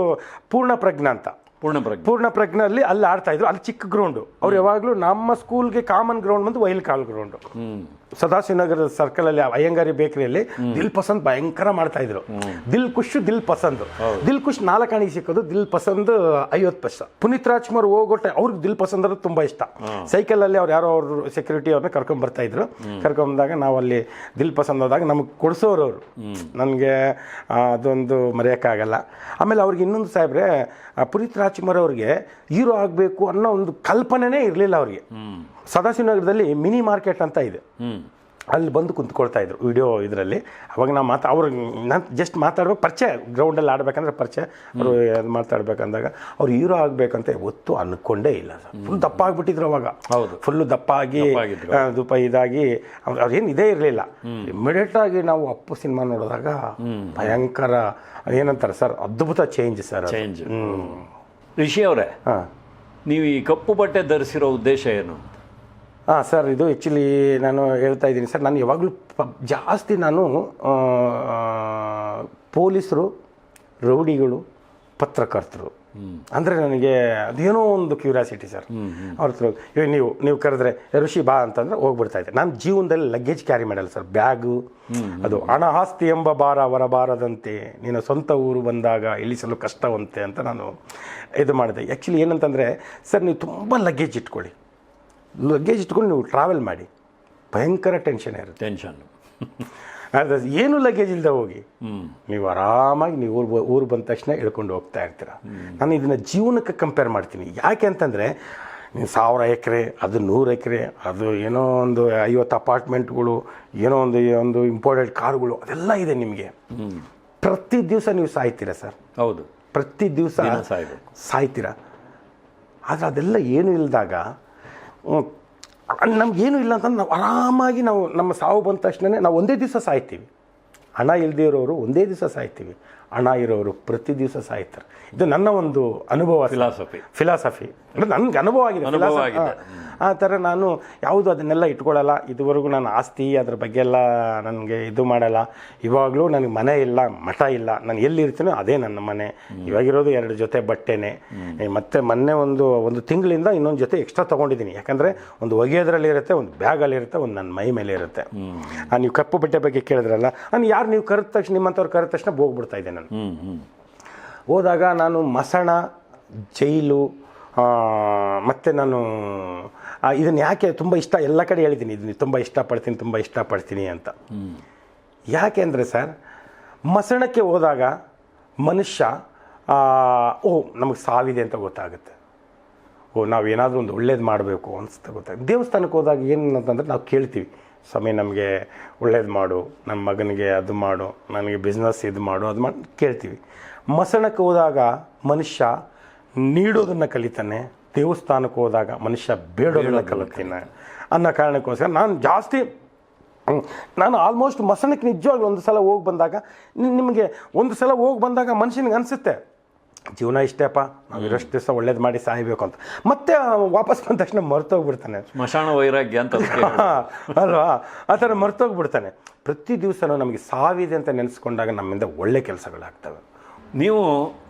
ಪೂರ್ಣ ಪ್ರಜ್ಞಾ ಅಂತ. ಪೂರ್ಣ ಪ್ರಜ್ಞೆ ಪೂರ್ಣ ಪ್ರಜ್ಞಲ್ಲಿ ಅಲ್ಲಿ ಆಡ್ತಾ ಇದ್ರು. ಅಲ್ಲಿ ಚಿಕ್ಕ ಗ್ರೌಂಡು ಅವ್ರು ಯಾವಾಗಲೂ ನಮ್ಮ ಸ್ಕೂಲ್ಗೆ ಕಾಮನ್ ಗ್ರೌಂಡ್ ಬಂದು ವೈಲ್ಕಾಲ್ ಗ್ರೌಂಡು ಹ್ಮ್. ಸದಾಶಿವನಗರದ ಸರ್ಕಲ್ ಅಲ್ಲಿ ಅಯ್ಯಂಗಾರಿ ಬೇಕರಿಯಲ್ಲಿ ದಿಲ್ ಪಸಂದ್ ಭಯಂಕರ ಮಾಡ್ತಾ ಇದ್ರು. ದಿಲ್ ಖುಷ್ ದಿಲ್ ಪಸಂದ್. ದಿಲ್ ಖುಷ್ ನಾಲ್ಕಾಣಿಗೆ ಸಿಕ್ಕೋದು ದಿಲ್ ಪಸಂದ್ ಐವತ್ತು ಪೈಸ. ಪುನೀತ್ ರಾಜ್ಕುಮಾರ್ ಹೋಗೋಟೆ ಅವ್ರಿಗೆ ದಿಲ್ ಪಸಂದ್ ಅಂದ್ರೆ ತುಂಬಾ ಇಷ್ಟ. ಸೈಕಲ್ ಅಲ್ಲಿ ಅವ್ರು ಯಾರೋ ಅವ್ರ ಸೆಕ್ಯೂರಿಟಿ ಅವ್ರನ್ನ ಕರ್ಕೊಂಡ್ ಬರ್ತಾ ಇದ್ರು. ಕರ್ಕೊಂಡ್ ಬಂದಾಗ ನಾವು ಅಲ್ಲಿ ದಿಲ್ ಪಸಂದ್ ಹೋದಾಗ ನಮಗೆ ಕೊಡಿಸೋರು ಅವರು. ನನಗೆ ಅದೊಂದು ಮರೆಯೋಕ್ಕಾಗಲ್ಲ. ಆಮೇಲೆ ಅವ್ರಿಗೆ ಇನ್ನೊಂದು ಸಾಹೇಬ್ರೆ ಪುನೀತ್ ರಾಜ್ಕುಮಾರ್ ಅವ್ರಿಗೆ ಹೀರೋ ಆಗಬೇಕು ಅನ್ನೋ ಒಂದು ಕಲ್ಪನೆನೇ ಇರಲಿಲ್ಲ ಅವ್ರಿಗೆ. ಸದಾಶಿವನಗರದಲ್ಲಿ ಮಿನಿ ಮಾರ್ಕೆಟ್ ಅಂತ ಇದೆ. ಅಲ್ಲಿ ಬಂದು ಕುಂತ್ಕೊಳ್ತಾ ಇದ್ರು ವಿಡಿಯೋ ಇದರಲ್ಲಿ. ಅವಾಗ ನಾವು ಮಾತಾ ಅವ್ರು ನಾನು ಜಸ್ಟ್ ಮಾತಾಡ್ಬೇಕು ಪರಿಚಯ ಗ್ರೌಂಡಲ್ಲಿ ಆಡ್ಬೇಕಂದ್ರೆ ಪರಿಚಯ. ಅವರು ಅದು ಮಾತಾಡ್ಬೇಕಂದಾಗ ಅವ್ರು ಹೀರೋ ಆಗಬೇಕಂತ ಒತ್ತು ಅನ್ಕೊಂಡೇ ಇಲ್ಲ ಸರ್. ಫುಲ್ ದಪ್ಪ ಆಗಿಬಿಟ್ಟಿದ್ರು ಅವಾಗ. ಹೌದು. ಫುಲ್ಲು ದಪ್ಪ ಆಗಿ ದುಪ್ಪ ಇದಾಗಿ ಅವ್ರು ಅವ್ರೇನು ಇದೇ ಇರಲಿಲ್ಲ. ಇಮಿಡಿಯೇಟಾಗಿ ನಾವು ಅಪ್ಪು ಸಿನಿಮಾ ನೋಡಿದಾಗ ಭಯಂಕರ ಏನಂತಾರೆ ಸರ್? ಅದ್ಭುತ ಚೇಂಜ್ ಸರ್. ಚೇಂಜ್ ಋಷಿ ಅವರೇ ಹಾಂ. ನೀವು ಈ ಕಪ್ಪು ಬಟ್ಟೆ ಧರಿಸಿರೋ ಉದ್ದೇಶ ಏನು? ಹಾಂ ಸರ್, ಇದು ಆ್ಯಕ್ಚುಲಿ ನಾನು ಹೇಳ್ತಾ ಇದ್ದೀನಿ, ಸರ್. ನಾನು ಯಾವಾಗಲೂ ಜಾಸ್ತಿ ನಾನು ಪೊಲೀಸರು, ರೌಡಿಗಳು, ಪತ್ರಕರ್ತರು. ಅಂದರೆ ನನಗೆ ಅದೇನೋ ಒಂದು ಕ್ಯೂರಿಯಾಸಿಟಿ ಸರ್. ಅವ್ರ ಹತ್ರ ನೀವು ನೀವು ಕರೆದ್ರೆ ಋಷಿ ಬಾ ಅಂತಂದ್ರೆ ಹೋಗ್ಬಿಡ್ತಾ ಇದ್ದೆ. ನಾನು ಜೀವನದಲ್ಲಿ ಲಗೇಜ್ ಕ್ಯಾರಿ ಮಾಡಲ್ಲ, ಸರ್. ಬ್ಯಾಗು ಅದು ಹಣ ಆಸ್ತಿ ಎಂಬ ಭಾರ ಹೊರಬಾರದಂತೆ ನೀನು ಸ್ವಂತ ಊರು ಬಂದಾಗ ಇಳಿಸಲು ಕಷ್ಟವಂತೆ ಅಂತ ನಾನು ಇದು ಮಾಡಿದೆ. ಆ್ಯಕ್ಚುಲಿ ಏನಂತಂದರೆ, ಸರ್, ನೀವು ತುಂಬ ಲಗೇಜ್ ಇಟ್ಕೊಳ್ಳಿ. ಲಗೇಜ್ ಇಟ್ಕೊಂಡು ನೀವು ಟ್ರಾವೆಲ್ ಮಾಡಿ. ಭಯಂಕರ ಟೆನ್ಷನ್ ಇರುತ್ತೆ. ಟೆನ್ಷನ್ ಅದು ಏನು ಲಗೇಜ್ ಇಲ್ಲದೆ ಹೋಗಿ ನೀವು ಆರಾಮಾಗಿ ನೀವು ಊರು ಊರು ಬಂದ ತಕ್ಷಣ ಇಳ್ಕೊಂಡು ಹೋಗ್ತಾ ಇರ್ತೀರ. ನಾನು ಇದನ್ನು ಜೀವನಕ್ಕೆ ಕಂಪೇರ್ ಮಾಡ್ತೀನಿ. ಯಾಕೆ ಅಂತಂದರೆ ನೀವು ಸಾವಿರ ಎಕರೆ ಅದು ನೂರು ಎಕರೆ ಅದು ಏನೋ ಒಂದು ಐವತ್ತು ಅಪಾರ್ಟ್ಮೆಂಟ್ಗಳು ಏನೋ ಒಂದು ಒಂದು ಇಂಪಾರ್ಟೆಂಟ್ ಕಾರ್ಗಳು ಅದೆಲ್ಲ ಇದೆ ನಿಮಗೆ. ಪ್ರತಿ ದಿವಸ ನೀವು ಸಾಯ್ತೀರಾ ಸರ್? ಹೌದು. ಪ್ರತಿ ದಿವಸ ಸಾಯ್ತೀರಾ? ಆದರೆ ಅದೆಲ್ಲ ಏನು ಇಲ್ಲದಾಗ ನಮಗೇನು ಇಲ್ಲ ಅಂತಂದ್ರೆ ನಾವು ಆರಾಮಾಗಿ ನಾವು ನಮ್ಮ ಸಾವು ಬಂದ ತಕ್ಷಣನೇ ನಾವು ಒಂದೇ ದಿವಸ ಸಾಯ್ತೀವಿ. ಹಣ ಇಲ್ಲದೇ ಇರೋರು ಒಂದೇ ದಿವಸ ಸಾಯ್ತೀವಿ. ಹಣ ಇರೋರು ಪ್ರತಿ ದಿವಸ ಸಾಯ್ತಾರೆ. ಇದು ನನ್ನ ಒಂದು ಅನುಭವ. ಫಿಲಾಸಫಿ ಫಿಲಾಸಫಿ ನನಗೆ ಅನುಭವ ಆಗಿದೆ. ಅನುಭವ ಆಗಿದೆ. ಆ, ಥರ ನಾನು ಯಾವುದು ಅದನ್ನೆಲ್ಲ ಇಟ್ಕೊಳ್ಳಲ್ಲ. ಇದುವರೆಗೂ ನಾನು ಆಸ್ತಿ ಅದ್ರ ಬಗ್ಗೆ ಎಲ್ಲ ನನಗೆ ಇದು ಮಾಡಲ್ಲ. ಇವಾಗಲೂ ನನಗೆ ಮನೆ ಇಲ್ಲ ಮಠ ಇಲ್ಲ. ನಾನು ಎಲ್ಲಿರ್ತೀನೋ ಅದೇ ನನ್ನ ಮನೆ. ಇವಾಗಿರೋದು ಎರಡು ಜೊತೆ ಬಟ್ಟೆನೆ. ಮತ್ತೆ ಮೊನ್ನೆ ಒಂದು ಒಂದು ತಿಂಗಳಿಂದ ಇನ್ನೊಂದು ಜೊತೆ ಎಕ್ಸ್ಟ್ರಾ ತೊಗೊಂಡಿದ್ದೀನಿ. ಯಾಕಂದರೆ ಒಂದು ಒಗೆಯೋದ್ರಲ್ಲಿ ಇರುತ್ತೆ ಒಂದು ಬ್ಯಾಗಲ್ಲಿರುತ್ತೆ ಒಂದು ನನ್ನ ಮೈ ಮೇಲೆ ಇರುತ್ತೆ. ನೀವು ಕಪ್ಪು ಬಟ್ಟೆ ಬಗ್ಗೆ ಕೇಳಿದ್ರಲ್ಲ ನಾನು ಯಾರು ನೀವು ಕರೆದ ತಕ್ಷಣ ನಿಮ್ಮಂಥವ್ರು ಕರೆದ ತಕ್ಷಣ ಹೋಗ್ಬಿಡ್ತಾ ಇದ್ದೆ ನಾನು. ಹೋದಾಗ ನಾನು ಮಸಣ ಜೈಲು ಮತ್ತು ನಾನು ಇದನ್ನು ಯಾಕೆ ತುಂಬ ಇಷ್ಟ ಎಲ್ಲ ಕಡೆ ಹೇಳಿದ್ದೀನಿ. ಇದನ್ನು ತುಂಬ ಇಷ್ಟಪಡ್ತೀನಿ ತುಂಬ ಇಷ್ಟಪಡ್ತೀನಿ ಅಂತ. ಯಾಕೆ ಅಂದರೆ ಸರ್ ಮಸಣಕ್ಕೆ ಹೋದಾಗ ಮನುಷ್ಯ ಓ ನಮಗೆ ಸಾವಿದೆ ಅಂತ ಗೊತ್ತಾಗುತ್ತೆ. ಓ ನಾವು ಏನಾದರೂ ಒಂದು ಒಳ್ಳೇದು ಮಾಡಬೇಕು ಅನಿಸ್ತಾ ಗೊತ್ತಾಗುತ್ತೆ ದೇವಸ್ಥಾನಕ್ಕೆ ಹೋದಾಗ ಏನು ಅಂತಂದ್ರೆ ನಾವು ಕೇಳ್ತೀವಿ. ಸ್ವಾಮಿ ನಮಗೆ ಒಳ್ಳೇದು ಮಾಡು ನಮ್ಮ ಮಗನಿಗೆ ಅದು ಮಾಡು ನನಗೆ ಬಿಸ್ನೆಸ್ ಇದು ಮಾಡು ಅದು ಮಾಡಿ ಕೇಳ್ತೀವಿ. ಮಸಣಕ್ಕೆ ಹೋದಾಗ ಮನುಷ್ಯ ನೀಡೋದನ್ನು ಕಲಿತಾನೆ ದೇವಸ್ಥಾನಕ್ಕೆ ಹೋದಾಗ ಮನುಷ್ಯ ಬೇಡೋದನ್ನು ಕಲಿತಾನೆ ಅನ್ನೋ ಕಾರಣಕ್ಕೋಸ್ಕರ ನಾನು ಜಾಸ್ತಿ ನಾನು ಆಲ್ಮೋಸ್ಟ್ ಮಸಣಕ್ಕೆ ನಿಜವಾಗ್ಲೂ ಒಂದು ಸಲ ಹೋಗಿ ಬಂದಾಗ ನಿಮಗೆ ಒಂದು ಸಲ ಹೋಗಿ ಬಂದಾಗ ಮನುಷ್ಯನಿಗೆ ಅನಿಸುತ್ತೆ ಜೀವನ ಇಷ್ಟೇಪ್ಪ ನಾವು ಇರೋಷ್ಟು ದಿವಸ ಒಳ್ಳೇದು ಮಾಡಿ ಸಾಯಬೇಕು ಅಂತ ಮತ್ತೆ ವಾಪಸ್ ಬಂದ ತಕ್ಷಣ ಮರ್ತೋಗ್ಬಿಡ್ತಾನೆ. ಸ್ಮಶಾನ ವೈರಾಗ್ಯ ಅಂತ. ಅಲ್ವಾ? ಆ ಥರ ಮರ್ತೋಗ್ಬಿಡ್ತಾನೆ. ಪ್ರತಿ ದಿವಸನೂ ನಮಗೆ ಸಾವಿದೆ ಅಂತ ನೆನೆಸ್ಕೊಂಡಾಗ ನಮ್ಮಿಂದ ಒಳ್ಳೆ ಕೆಲಸಗಳಾಗ್ತವೆ. ನೀವು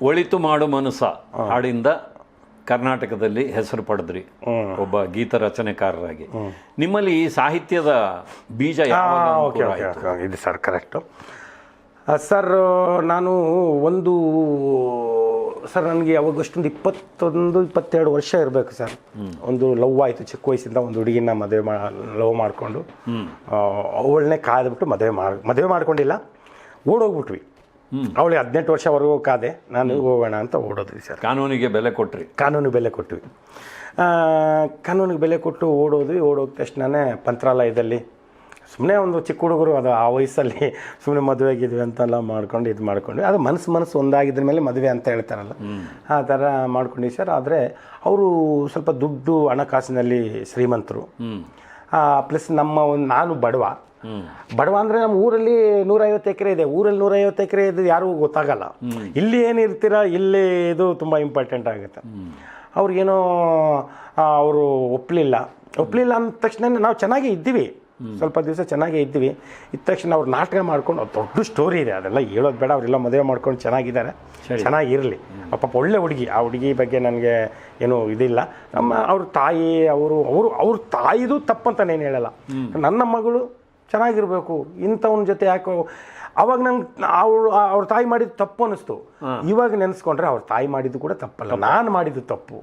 ಒಳಿತು ಮಾಡು ಮನುಸ ಹಾಡಿಂದ ಕರ್ನಾಟಕದಲ್ಲಿ ಹೆಸರು ಪಡೆದ್ರಿ. ಒಬ್ಬ ಗೀತ ರಚನೆಕಾರರಾಗಿ. ನಿಮ್ಮಲ್ಲಿ ಈ ಸಾಹಿತ್ಯದ ಬೀಜ ಇದು ಸರ್ ಕರೆಕ್ಟು ಸರ್ ನಾನು ಒಂದು ಸರ್ ನನಗೆ ಅವಾಗ ಅಷ್ಟೊಂದು ಇಪ್ಪತ್ತೊಂದು ಇಪ್ಪತ್ತೆರಡು ವರ್ಷ ಇರಬೇಕು ಸರ್. ಒಂದು ಲವ್ ಆಯಿತು ಚಿಕ್ಕ ವಯಸ್ಸಿಂದ ಒಂದು ಹುಡುಗಿನ ಮದುವೆ ಮಾ ಲವ್ ಮಾಡಿಕೊಂಡು. ಅವಳನ್ನೇ ಕಾಯ್ದುಬಿಟ್ಟು ಮದುವೆ ಮಾಡಿ ಮದುವೆ ಮಾಡ್ಕೊಂಡಿಲ್ಲ. ಓಡೋಗ್ಬಿಟ್ವಿ. ಅವಳಿಗೆ ಹದಿನೆಂಟು ವರ್ಷವರೆಗೂ ಕಾದೆ ನಾನು ಹೋಗೋಣ ಅಂತ ಓಡೋದ್ವಿ ಸರ್. ಕಾನೂನಿಗೆ ಬೆಲೆ ಕೊಟ್ರಿ. ಕಾನೂನು ಬೆಲೆ ಕೊಟ್ವಿ. ಕಾನೂನಿಗೆ ಬೆಲೆ ಕೊಟ್ಟು ಓಡೋದ್ವಿ. ಓಡೋದ ತಕ್ಷಣನೇ ಮಂತ್ರಾಲಯದಲ್ಲಿ ಸುಮ್ಮನೆ ಒಂದು ಚಿಕ್ಕ ಹುಡುಗರು ಅದು ಆ ವಯಸ್ಸಲ್ಲಿ ಸುಮ್ಮನೆ ಮದುವೆ ಆಗಿದ್ವಿ ಅಂತೆಲ್ಲ ಮಾಡ್ಕೊಂಡು ಇದು ಮಾಡ್ಕೊಂಡ್ವಿ. ಅದು ಮನಸ್ಸು ಮನಸ್ಸು ಒಂದಾಗಿದ್ರ ಮೇಲೆ ಮದುವೆ ಅಂತ ಹೇಳ್ತಾರಲ್ಲ. ಆ ಥರ ಮಾಡ್ಕೊಂಡ್ವಿ ಸರ್. ಆದರೆ ಅವರು ಸ್ವಲ್ಪ ದುಡ್ಡು ಹಣಕಾಸಿನಲ್ಲಿ ಶ್ರೀಮಂತರು. ಪ್ಲಸ್ ನಮ್ಮ ಒಂದು ನಾನು ಬಡವ. ಬಡವ ಅಂದರೆ ನಮ್ಮ ಊರಲ್ಲಿ ನೂರೈವತ್ತು ಎಕರೆ ಇದೆ. ಊರಲ್ಲಿ ನೂರೈವತ್ತು ಎಕರೆ ಇದು ಯಾರಿಗೂ ಗೊತ್ತಾಗಲ್ಲ. ಇಲ್ಲಿ ಏನಿರ್ತೀರ ಇಲ್ಲಿ ಇದು ತುಂಬ ಇಂಪಾರ್ಟೆಂಟ್ ಆಗುತ್ತೆ. ಅವ್ರಿಗೇನೋ ಅವರು ಒಪ್ಪಲಿಲ್ಲ ಒಪ್ಪಲಿಲ್ಲ ಅಂದ ತಕ್ಷಣ ನಾವು ಚೆನ್ನಾಗಿ ಇದ್ದೀವಿ. ಸ್ವಲ್ಪ ದಿವಸ ಚೆನ್ನಾಗೇ ಇದ್ದೀವಿ ಇದ್ದ ತಕ್ಷಣ ಅವ್ರು ನಾಟಕ ಮಾಡ್ಕೊಂಡು ದೊಡ್ಡ ಸ್ಟೋರಿ ಇದೆ. ಅದೆಲ್ಲ ಹೇಳೋದು ಬೇಡ. ಅವರೆಲ್ಲ ಮದುವೆ ಮಾಡ್ಕೊಂಡು ಚೆನ್ನಾಗಿದ್ದಾರೆ. ಚೆನ್ನಾಗಿರಲಿ. ಪಾಪ ಒಳ್ಳೆ ಹುಡುಗಿ. ಆ ಹುಡುಗಿ ಬಗ್ಗೆ ನನಗೆ ಏನು ಇದಿಲ್ಲ. ನಮ್ಮ ಅವ್ರ ತಾಯಿ ಅವರು ಅವರು ಅವ್ರ ತಾಯಿದು ತಪ್ಪಂತ ನಾನು ಹೇಳಲ್ಲ. ನನ್ನ ಮಗಳು ಚೆನ್ನಾಗಿರ್ಬೇಕು. ಇಂಥವ್ನ ಜೊತೆ ಯಾಕೋ ಅವಾಗ ನಂಗೆ ಅವ್ರು ಅವ್ರ ತಾಯಿ ಮಾಡಿದ್ದು ತಪ್ಪು ಅನ್ನಿಸ್ತು ಇವಾಗ ನೆನೆಸ್ಕೊಂಡ್ರೆ ಅವ್ರ ತಾಯಿ ಮಾಡಿದ್ದು ಕೂಡ ತಪ್ಪಲ್ಲ. ನಾನು ಮಾಡಿದ್ದು ತಪ್ಪು.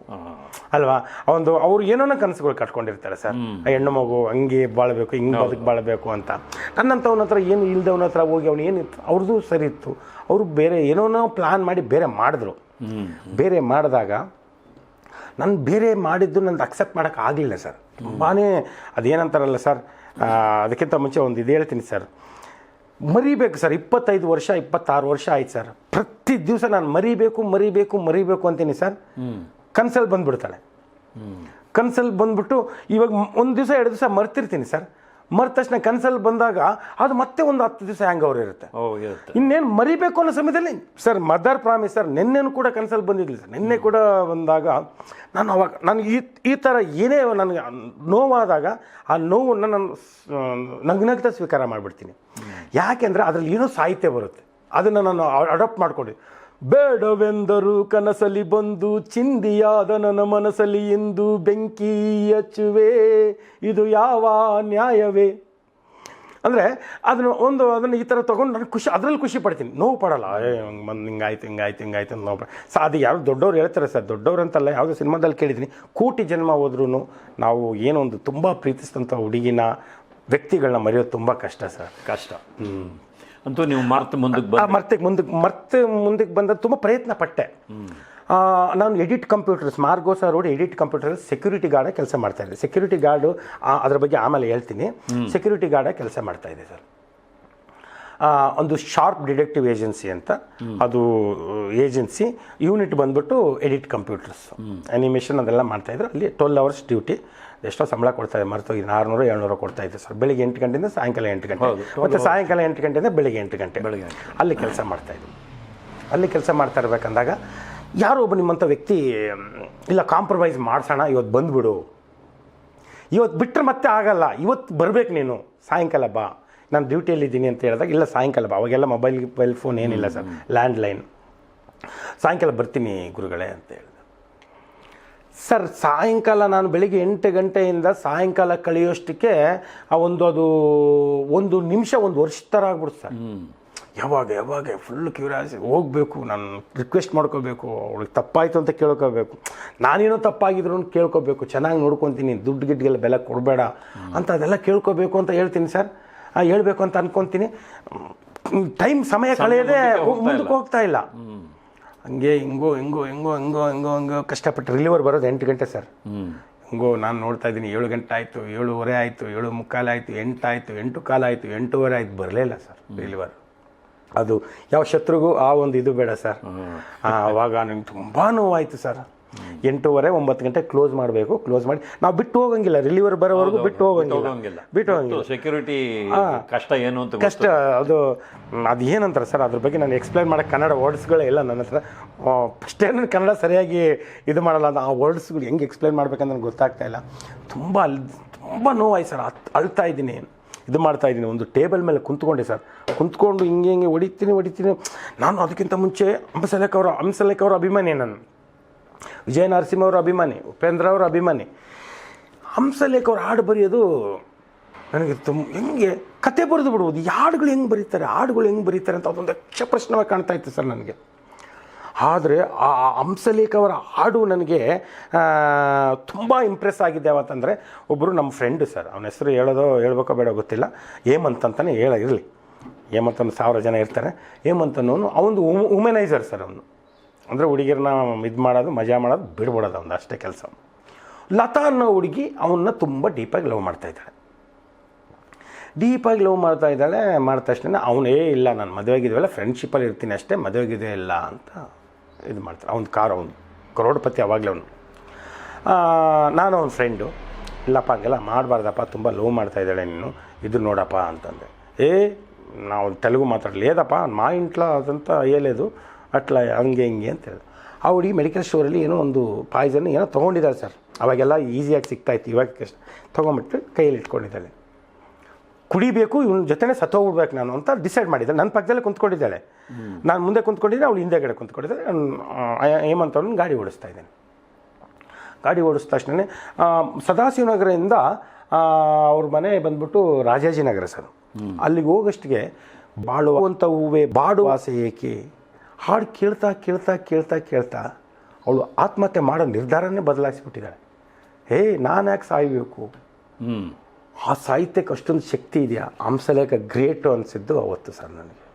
ಅಲ್ವಾ? ಒಂದು ಅವ್ರು ಏನೋ ಕನಸುಗಳು ಕಟ್ಕೊಂಡಿರ್ತಾರೆ ಸರ್. ಹೆಣ್ಣು ಮಗು ಹಂಗೆ ಬಾಳಬೇಕು ಹಿಂಗೆ ಬದುಕು ಬಾಳಬೇಕು ಅಂತ. ನನ್ನಂಥವ್ನ ಹತ್ರ ಏನು ಇಲ್ದವನ ಹತ್ರ ಹೋಗಿ ಅವ್ನು ಏನಿತ್ತು ಅವ್ರದ್ದು ಸರಿ ಇತ್ತು. ಅವರು ಬೇರೆ ಏನೋ ಪ್ಲಾನ್ ಮಾಡಿ ಬೇರೆ ಮಾಡಿದ್ರು. ಬೇರೆ ಮಾಡಿದಾಗ ನಾನು ಬೇರೆ ಮಾಡಿದ್ದು ನಂದು ಅಕ್ಸೆಪ್ಟ್ ಮಾಡೋಕೆ ಆಗಲಿಲ್ಲ ಸರ್. ತುಂಬಾ ಅದೇನಂತಾರಲ್ಲ ಸರ್ ಅದಕ್ಕಿಂತ ಮುಂಚೆ ಒಂದು ಇದು ಹೇಳ್ತೀನಿ ಸರ್. ಮರಿಬೇಕು ಸರ್ ಇಪ್ಪತ್ತೈದು ವರ್ಷ ಇಪ್ಪತ್ತಾರು ವರ್ಷ ಆಯ್ತು ಸರ್. ಪ್ರತಿ ದಿವಸ ನಾನು ಮರಿಬೇಕು ಮರಿಬೇಕು ಮರಿಬೇಕು ಅಂತೀನಿ ಸರ್. ಕನ್ಸಲ್ಲಿ ಬಂದ್ಬಿಡ್ತಾಳೆ. ಕನ್ಸಲ್ಲಿ ಬಂದ್ಬಿಟ್ಟು ಇವಾಗ ಒಂದು ದಿವಸ ಎರಡು ದಿವಸ ಮರ್ತಿರ್ತೀನಿ ಸರ್. ಮರ್ತ ತಕ್ಷಣ ಕನಸಲ್ಲಿ ಬಂದಾಗ ಅದು ಮತ್ತೆ ಒಂದು ಹತ್ತು ದಿವಸ ಹ್ಯಾಂಗ್ ಅವ್ರು ಇರುತ್ತೆ. ಇನ್ನೇನು ಮರಿಬೇಕು ಅನ್ನೋ ಸಮಯದಲ್ಲಿ ಸರ್ ಮದರ್ ಪ್ರಾಮಿಸ್ ಸರ್ ನಿನ್ನೆನೂ ಕೂಡ ಕನಸಲ್ಲಿ ಬಂದಿದ್ದಿಲ್ಲ ಸರ್. ನಿನ್ನೆ ಕೂಡ ಬಂದಾಗ ನಾನು ಅವಾಗ ನನಗೆ ಈ ಈ ಥರ ಏನೇ ನನಗೆ ನೋವಾದಾಗ ಆ ನೋವನ್ನು ನಾನು ನಗ್ನಗ್ತಾ ಸ್ವೀಕಾರ ಮಾಡಿಬಿಡ್ತೀನಿ. ಯಾಕೆಂದರೆ ಅದರಲ್ಲಿ ಏನೋ ಸಾಹಿತ್ಯ ಬರುತ್ತೆ. ಅದನ್ನು ನಾನು ಅಡಾಪ್ಟ್ ಮಾಡ್ಕೊಂಡು ಬೇಡವೆಂದರು ಕನಸಲಿ ಬಂದು, ಚಿಂದಿಯಾದ ನನ್ನ ಮನಸ್ಸಲ್ಲಿ ಇಂದು ಬೆಂಕಿ ಹಚ್ಚುವೆ. ಇದು ಯಾವ ನ್ಯಾಯವೇ? ಅಂದರೆ ಅದನ್ನು ಒಂದು, ಅದನ್ನು ಈ ಥರ ತೊಗೊಂಡು ನಾನು ಖುಷಿ, ಅದರಲ್ಲಿ ಖುಷಿ ಪಡ್ತೀನಿ. ನೋವು ಪಡಲ್ಲ. ಏ ಬಂದು ಹಿಂಗಾಯ್ತು ಹಿಂಗಾಯ್ತು ಹಿಂಗಾಯ್ತು ಅಂತ ನೋವು ಸ, ಅದು ಯಾರು ದೊಡ್ಡವ್ರು ಹೇಳ್ತಾರೆ ಸರ್, ದೊಡ್ಡವ್ರು ಅಂತಲ್ಲ ಯಾವುದೋ ಸಿನಿಮಾದಲ್ಲಿ ಕೇಳಿದ್ದೀನಿ. ಕೋಟಿ ಜನ್ಮ ಹೋದ್ರೂ ನಾವು ಏನೊಂದು ತುಂಬ ಪ್ರೀತಿಸಿದಂಥ ಹುಡುಗಿನ ವ್ಯಕ್ತಿಗಳನ್ನ ಮರೆಯೋದು ತುಂಬ ಕಷ್ಟ ಸರ್. ಕಷ್ಟ. ಅಂತೂ ನೀವು ಮರ್ತು ಮುಂದಕ್ಕೆ ಮರ್ತಿಗೆ ಬಂದು ಮರ್ತೆ ಮುಂದಕ್ಕೆ ಮರ್ತು ಮುಂದಕ್ಕೆ ಬಂದ ತುಂಬ ಪ್ರಯತ್ನ ಪಟ್ಟೆ. ನಾನು edit computers Margosa road edit computers security guard ಕೆಲಸ ಮಾಡ್ತಾ ಇದ್ದೆ. ಸೆಕ್ಯೂರಿಟಿ ಗಾರ್ಡು ಅದ್ರ ಬಗ್ಗೆ ಆಮೇಲೆ ಹೇಳ್ತೀನಿ. ಸೆಕ್ಯೂರಿಟಿ ಗಾರ್ಡ ಕೆಲಸ ಮಾಡ್ತಾ ಇದ್ದೆ ಸರ್. ಒಂದು ಶಾರ್ಪ್ ಡಿಟೆಕ್ಟಿವ್ ಏಜೆನ್ಸಿ ಅಂತ. ಅದು ಏಜೆನ್ಸಿ ಯೂನಿಟ್ ಬಂದ್ಬಿಟ್ಟು ಎಡಿಟ್ ಕಂಪ್ಯೂಟರ್ಸ್ ಅನಿಮೇಷನ್ ಅದೆಲ್ಲ ಮಾಡ್ತಾಯಿದ್ರು ಅಲ್ಲಿ ಟ್ವೆಲ್ ಅವರ್ಸ್ ಡ್ಯೂಟಿ ಎಷ್ಟೋ ಸಂಬಳ ಕೊಡ್ತಾ ಇದೆ ಆರುನೂರು ಏಳ್ನೂರು ಕೊಡ್ತಾ ಇದ್ದೆ ಸರ್. ಬೆಳಿಗ್ಗೆ ಎಂಟು ಗಂಟೆಯಿಂದ ಸಾಯಂಕಾಲ ಎಂಟು ಗಂಟೆ. ಮತ್ತು ಸಾಯಂಕಾಲ ಎಂಟು ಗಂಟೆಯಿಂದ ಬೆಳಿಗ್ಗೆ ಎಂಟು ಗಂಟೆ. ಬೆಳಿಗ್ಗೆ ಅಲ್ಲಿ ಕೆಲಸ ಮಾಡ್ತಾ ಇದ್ವಿ ಅಲ್ಲಿ ಕೆಲಸ ಮಾಡ್ತಾ ಇರಬೇಕಂದಾಗ ಯಾರೋ ಒಬ್ಬ ನಿಮ್ಮಂಥ ವ್ಯಕ್ತಿ ಇಲ್ಲ ಕಾಂಪ್ರಮೈಸ್ ಮಾಡ್ಸೋಣ ಇವತ್ತು ಬಂದುಬಿಡು. ಇವತ್ತು ಬಿಟ್ಟರೆ ಮತ್ತೆ ಆಗಲ್ಲ. ಇವತ್ತು ಬರಬೇಕು ನೀನು. ಸಾಯಂಕಾಲ ಬಾ. ನಾನು ಡ್ಯೂಟಿಯಲ್ಲಿ ಇದ್ದೀನಿ ಅಂತ ಹೇಳಿದಾಗ ಇಲ್ಲ ಸಾಯಂಕಾಲ ಬಾ. ಅವಾಗೆಲ್ಲ ಮೊಬೈಲ್ ಮೊಬೈಲ್ ಫೋನ್ ಏನಿಲ್ಲ ಸರ್. ಲ್ಯಾಂಡ್ಲೈನ್ ಸಾಯಂಕಾಲ ಬರ್ತೀನಿ ಗುರುಗಳೇ ಅಂತ ಹೇಳಿದೆ. ಸರ್ ಸಾಯಂಕಾಲ ನಾನು ಬೆಳಿಗ್ಗೆ ಎಂಟು ಗಂಟೆಯಿಂದ ಸಾಯಂಕಾಲ ಕಳೆಯೋಷ್ಟಕ್ಕೆ ಆ ಒಂದು ಅದು ಒಂದು ನಿಮಿಷ ಒಂದು ವರ್ಷ ಥರ ಆಗ್ಬಿಡ್ತು ಸರ್. ಯಾವಾಗ ಯಾವಾಗ ಫುಲ್ ಕ್ಯೂರಿಯಾಸಿಟಿ ಹೋಗಬೇಕು ನಾನು ರಿಕ್ವೆಸ್ಟ್ ಮಾಡ್ಕೋಬೇಕು ಅವಳಿಗೆ ತಪ್ಪಾಯಿತು ಅಂತ ಕೇಳ್ಕೋಬೇಕು. ನಾನೇನೋ ತಪ್ಪಾಗಿದ್ರು ಕೇಳ್ಕೋಬೇಕು. ಚೆನ್ನಾಗಿ ನೋಡ್ಕೊತೀನಿ ದುಡ್ಡು ಗಿಡ್ಗೆಲ್ಲ ಬೆಲೆ ಕೊಡಬೇಡ ಅಂತ ಅದೆಲ್ಲ ಕೇಳ್ಕೋಬೇಕು ಅಂತ ಹೇಳ್ತೀನಿ ಸರ್. ಹೇಳ್ಬೇಕು ಅಂತ ಅನ್ಕೊತೀನಿ. ಟೈಮ್ ಸಮಯ ಕಳೆಯದೆ ಮುಂದಕ್ಕೆ ಹೋಗ್ತಾ ಇಲ್ಲ. ಹಂಗೆ ಹಿಂಗೋ ಹಿಂಗೋ ಹಿಂಗೋ ಹಿಂಗೋ ಹಿಂಗೋ ಹಿಂಗೋ ಕಷ್ಟಪಟ್ಟು ರಿಲಿವರ್ ಬರೋದು ಎಂಟು ಗಂಟೆ ಸರ್ ಹಿಂಗೋ ನಾನು ನೋಡ್ತಾ ಇದ್ದೀನಿ ಏಳು ಗಂಟೆ ಆಯಿತು ಏಳುವರೆ ಆಯಿತು ಏಳು ಮುಕ್ಕಾಲು ಆಯಿತು ಎಂಟು ಆಯಿತು ಎಂಟು ಕಾಲ ಆಯಿತು ಎಂಟೂವರೆ ಆಯ್ತು ಬರಲೇ ಇಲ್ಲ ಸರ್ ರಿಲಿವರ್ ಅದು ಯಾವ ಶತ್ರುಗೂ ಆ ಒಂದು ಇದು ಬೇಡ ಸರ್ ಆವಾಗ ನನಗೆ ತುಂಬ ನೋವಾಯಿತು ಸರ್ ಎಂಟೂವರೆ ಒಂಬತ್ತು ಗಂಟೆ ಕ್ಲೋಸ್ ಮಾಡಬೇಕು ಕ್ಲೋಸ್ ಮಾಡಿ. ನಾವು ಬಿಟ್ಟು ಹೋಗಂಗಿಲ್ಲ ರಿಲೀವರ್ ಬರೋವರೆಗೂ ಬಿಟ್ಟು ಹೋಗಂಗಿಲ್ಲ. ಬಿಟ್ಟು ಹೋಗಂಗಿಲ್ಲ. ಸೆಕ್ಯೂರಿಟಿ ಕಷ್ಟ ಏನು ಅಂತ ಕಷ್ಟ ಅದು ಅದು ಏನಂತಾರೆ ಸರ್? ಅದ್ರ ಬಗ್ಗೆ ನಾನು ಎಕ್ಸ್ಪ್ಲೈನ್ ಮಾಡೋಕ್ಕೆ ಕನ್ನಡ ವರ್ಡ್ಸ್ಗಳೇ ಇಲ್ಲ ನನ್ನ ಹತ್ರ. ಫಸ್ಟೇ ನಾನು ಕನ್ನಡ ಸರಿಯಾಗಿ ಇದು ಮಾಡಲ್ಲ ಅದು ಆ ವರ್ಡ್ಸ್ಗಳು ಹೆಂಗೆ ಎಕ್ಸ್ಪ್ಲೈನ್ ಮಾಡ್ಬೇಕಂತ ನನಗೆ ಗೊತ್ತಾಗ್ತಾ ಇಲ್ಲ. ತುಂಬ ಅಲ್ ತುಂಬ ನೋವಾಯ್ತು ಸರ್. ಅಳ್ತಾ ಇದ್ದೀನಿ. ಇದು ಮಾಡ್ತಾ ಇದ್ದೀನಿ. ಒಂದು ಟೇಬಲ್ ಮೇಲೆ ಕುಂತ್ಕೊಂಡೆ ಸರ್. ಕುಂತ್ಕೊಂಡು ಹಿಂಗೆ ಹಿಂಗೆ ಹೊಡಿತೀನಿ ಹೊಡಿತೀನಿ. ನಾನು ಅದಕ್ಕಿಂತ ಮುಂಚೆ ಹಂಸಲೇಖ ಅವರ ಹಂಸಲೇಖ ಅವರ ಅಭಿಮಾನಿ ನಾನು. ವಿಜಯ ನರಸಿಂಹವ್ರ ಅಭಿಮಾನಿ, ಉಪೇಂದ್ರ ಅವ್ರ ಅಭಿಮಾನಿ. ಹಂಸಲೇಖ ಅವ್ರ ಹಾಡು ಬರೆಯೋದು ನನಗೆ ತುಂಬ ಹೆಂಗೆ ಕತೆ ಬರೆದು ಬಿಡ್ಬೋದು. ಈ ಹಾಡುಗಳು ಹೆಂಗೆ ಬರೀತಾರೆ, ಹಾಡುಗಳು ಹೆಂಗೆ ಬರೀತಾರೆ ಅಂತ ಅದೊಂದು ಯಕ್ಷ ಪ್ರಶ್ನವಾಗಿ ಕಾಣ್ತಾ ಇತ್ತು ಸರ್ ನನಗೆ. ಆದರೆ ಆ ಹಂಸಲೇಖ ಅವರ ಹಾಡು ನನಗೆ ತುಂಬ ಇಂಪ್ರೆಸ್ ಆಗಿದೆ ಯಾವತ್ತಂದರೆ ಒಬ್ಬರು ನಮ್ಮ ಫ್ರೆಂಡ್ ಸರ್. ಅವನ ಹೆಸರು ಹೇಳೋದೋ ಹೇಳ್ಬೇಕೋ ಬೇಡ ಗೊತ್ತಿಲ್ಲ. ಹೇಮಂತ ಅಂತಲೇ ಹೇಳ, ಇರಲಿ. ಹೇಮಂತ್ ಒಂದು ಸಾವಿರ ಜನ ಇರ್ತಾರೆ. ಹೇಮಂತ್ ಅನ್ನೋನು ಅವನು ವುಮೆನೈಸರ್ ಸರ್ ಅವನು. ಅಂದರೆ ಹುಡುಗಿರನ್ನ ಇದು ಮಾಡೋದು, ಮಜಾ ಮಾಡೋದು, ಬಿಡ್ಬಿಡೋದು ಒಂದು ಅಷ್ಟೇ ಕೆಲಸ. ಲತಾ ಅನ್ನೋ ಹುಡುಗಿ ಅವನ್ನ ತುಂಬ ಡೀಪಾಗಿ ಲವ್ ಮಾಡ್ತಾ ಇದ್ದಾಳೆ. ಡೀಪಾಗಿ ಲವ್ ಮಾಡ್ತಾ ಇದ್ದಾಳೆ, ಮಾಡಿದ ತಕ್ಷಣ ಅವನೇ, ಇಲ್ಲ, ನಾನು ಮದುವೆಗಿದ್ವಲ್ಲ ಫ್ರೆಂಡ್ಶಿಪ್ಪಲ್ಲಿ ಇರ್ತೀನಿ ಅಷ್ಟೇ ಮದುವೆಗಿದೆ ಇಲ್ಲ ಅಂತ ಇದು ಮಾಡ್ತಾರೆ ಅವ್ನು ಕಾರ್ ಅವನು, ಕರೋಡ್ಪತಿ ಅವಾಗಲೇ ಅವನು. ನಾನು ಅವ್ನ ಫ್ರೆಂಡು ಇಲ್ಲಪ್ಪ, ಹಂಗೆಲ್ಲ ಮಾಡಬಾರ್ದಪ್ಪ, ತುಂಬ ಲವ್ ಮಾಡ್ತಾ ಇದ್ದಾಳೆ ನೀನು ಇದು ನೋಡಪ್ಪ ಅಂತಂದೆ. ಏ, ನಾವು ತೆಲುಗು ಮಾತಾಡಲಿ, ಏದಪ್ಪ ಮಾ ಇಂಟ್ಲ ಅದಂತ ಹೇಳೇದು ಅಟ್ಲ ಹಂಗೆ, ಹಿಂಗೆ ಅಂತ ಹೇಳಿ ಆ ಹುಡುಗಿ ಮೆಡಿಕಲ್ ಸ್ಟೋರಲ್ಲಿ ಏನೋ ಒಂದು ಪಾಯ್ಸನ್ ಏನೋ ತೊಗೊಂಡಿದ್ದಾರೆ ಸರ್. ಅವಾಗೆಲ್ಲ ಈಸಿಯಾಗಿ ಸಿಗ್ತಾಯಿತ್ತು ಇವಾಗ ಕಷ್ಟ ತೊಗೊಂಬಿಟ್ಟು ಕೈಯಲ್ಲಿ ಇಟ್ಕೊಂಡಿದ್ದಾಳೆ. ಕುಡಿಬೇಕು, ಇವನ ಜೊತೆನೇ ಸತ್ತೋಗ್ಬಿಡ್ಬೇಕು ನಾನು ಅಂತ ಡಿಸೈಡ್ ಮಾಡಿದ್ದೆ ನನ್ನ ಪಕ್ಕದಲ್ಲೇ ಕುಂತ್ಕೊಂಡಿದ್ದಾಳೆ. ನಾನು ಮುಂದೆ ಕುಂತ್ಕೊಂಡಿದ್ದೆ ಅವಳು ಹಿಂದೆಗಡೆ ಕುಂತ್ಕೊಂಡಿದ್ದಾಳೆ. ಹೇಮಂತ ಅವ್ರನ್ನ ಗಾಡಿ ಓಡಿಸ್ತಾ ಇದ್ದೇನೆ. ಗಾಡಿ ಓಡಿಸಿದ ತಕ್ಷಣ ಸದಾಶಿವನಗರದಿಂದ ಅವ್ರ ಮನೆ ಬಂದ್ಬಿಟ್ಟು ರಾಜಾಜಿನಗರ ಸರ್. ಅಲ್ಲಿಗೆ ಹೋಗೋಷ್ಟಿಗೆ ಬಾಳುವಂಥ ಹೂವೆ, ಬಾಡುವಾಸೆ ಏಕೆ? ಹಾಡು ಕೇಳ್ತಾ ಕೇಳ್ತಾ ಕೇಳ್ತಾ ಕೇಳ್ತಾ ಅವಳು ಆತ್ಮಹತ್ಯೆ ಮಾಡೋ ನಿರ್ಧಾರನೇ ಬದಲಾಯಿಸಿಬಿಟ್ಟಿದ್ದಾಳೆ. ಹೇ ನಾನು ಯಾಕೆ ಸಾಯಬೇಕು? ಆ ಸಾಹಿತ್ಯಕ್ಕೆ ಅಷ್ಟೊಂದು ಶಕ್ತಿ ಇದೆಯಾ? ಹಂಸಲೇಖ ಗ್ರೇಟು ಅನಿಸಿದ್ದು ಅವತ್ತು ಸರ್ ನನಗೆ.